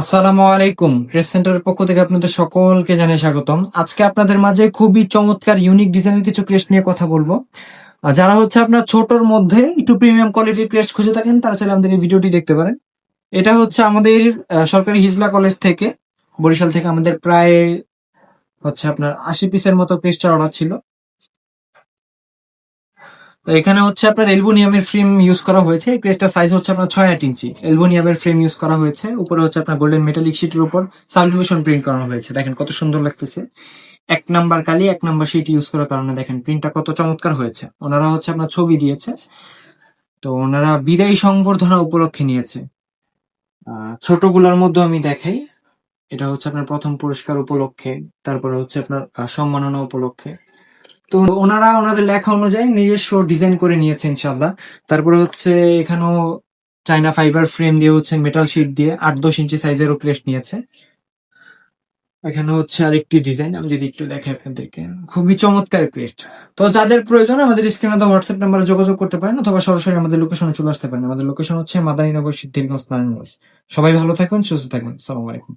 আসসালামু আলাইকুম। প্রেস সেন্টারের পক্ষ থেকে আপনাদের সকলকে জানিয়ে স্বাগতম। আজকে আপনাদের মাঝে খুবই চমৎকার ইউনিক ডিজাইনের কিছু ক্রেস্ট নিয়ে কথা বলব। যারা হচ্ছে আপনার ছোটর মধ্যে একটু প্রিমিয়াম কোয়ালিটির ক্রেস্ট খুঁজে থাকেন, তারা চাইলে আমাদের এই ভিডিওটি দেখতে পারেন। এটা হচ্ছে আমাদের সরকারি হিজলা কলেজ থেকে, বরিশাল থেকে আমাদের প্রায় হচ্ছে আপনার আশি পিসের মতো ক্রেস্টার অর্ডার ছিল। তো এখানে হচ্ছে আপনার এলবোনিয়ামের ফ্রেম ইউজ করা হয়েছে। এই ক্রেস্টার সাইজ হচ্ছে আপনার ছয় আট ইঞ্চি। এলবোনিয়ামের ফ্রেম ইউজ করা হয়েছে। উপরে হচ্ছে আপনার গোল্ডেন মেটালিক শিটের উপর সাবলিমেশন প্রিন্ট করানো হয়েছে। দেখেন কত সুন্দর লাগতেছে। এক নাম্বার কালি, এক নাম্বার শিট ইউজ করার কারণে দেখেন প্রিন্টটা কত চমৎকার হয়েছে। ওনারা হচ্ছে আপনার ছবি দিয়েছে। তো ওনারা বিদায়ী সংবর্ধনা উপলক্ষে নিয়েছে। ছোটগুলোর মধ্যে আমি দেখাই। এটা হচ্ছে আপনার প্রথম পুরস্কার উপলক্ষে, তারপরে হচ্ছে আপনার সম্মাননা উপলক্ষে। তো ওনারা ওনাদের লেখা অনুযায়ী নিজস্ব ডিজাইন করে নিয়েছে ইনশাল্লাহ তারপরে হচ্ছে এখানেও চাইনা ফাইবার ফ্রেম দিয়ে হচ্ছে মেটাল শিট দিয়ে আট দশ ইঞ্চি সাইজেরও ক্রেস্ট নিয়েছে। এখানে হচ্ছে আরেকটি ডিজাইন আমি যদি একটু দেখাই আপনাদেরকে। খুবই চমৎকার ক্রেস্ট তো যাদের প্রয়োজন আমাদের স্ক্রিনে তো হোয়াটসঅ্যাপ নাম্বারে যোগাযোগ করতে পারেন অথবা সরাসরি আমাদের লোকেশনে চলে আসতে পারেন। আমাদের লোকেশন হচ্ছে মাদানীনগর সিদ্ধিরগঞ্জ, নারায়ণগঞ্জ। সবাই ভালো থাকবেন, সুস্থ থাকবেন। সালাম আলাইকুম।